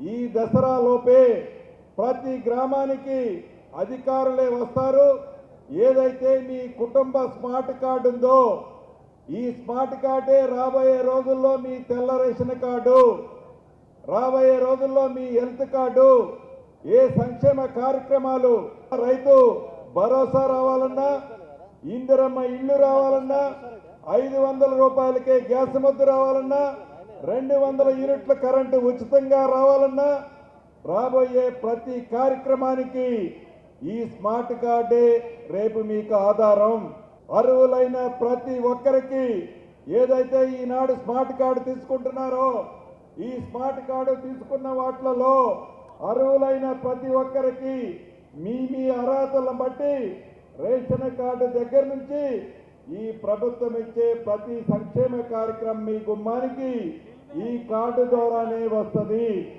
ఈ దసరా లోపే ప్రతి గ్రామానికి అధికారులే వస్తారు. ఏదైతే మీ కుటుంబ స్మార్ట్ కార్డు ఉందో ఈ స్మార్ట్ కార్డే రాబోయే రోజుల్లో మీ తెల్ల రేషన్ కార్డు రాబోయే రోజుల్లో మీ హెల్త్ కార్డు ఏ సంక్షేమ కార్యక్రమాలు రైతు భరోసా రావాలన్నా ఇందిరమ్మ ఇల్లు రావాలన్నా ఐదు వందల రూపాయలకే గ్యాస్ ముద్దు రావాలన్నా రెండు వందల యూనిట్ల కరెంటు ఉచితంగా రావాలన్నా రాబోయే ప్రతి కార్యక్రమానికి ఈ స్మార్ట్ కార్డే రేపు మీకు ఆధారం. అర్హులైన ప్రతి ఒక్కరికి ఏదైతే ఈనాడు స్మార్ట్ కార్డు తీసుకుంటున్నారో ఈ స్మార్ట్ కార్డు తీసుకున్న వాటిలలో అర్హులైన ప్రతి ఒక్కరికి మీ మీ అర్హతలను బట్టి రేషన్ కార్డు దగ్గర నుంచి ఈ ప్రభుత్వం ఇచ్చే ప్రతి సంక్షేమ కార్యక్రమం మీ గుమ్మానికి ఈ కార్డు ద్వారానే వస్తుంది.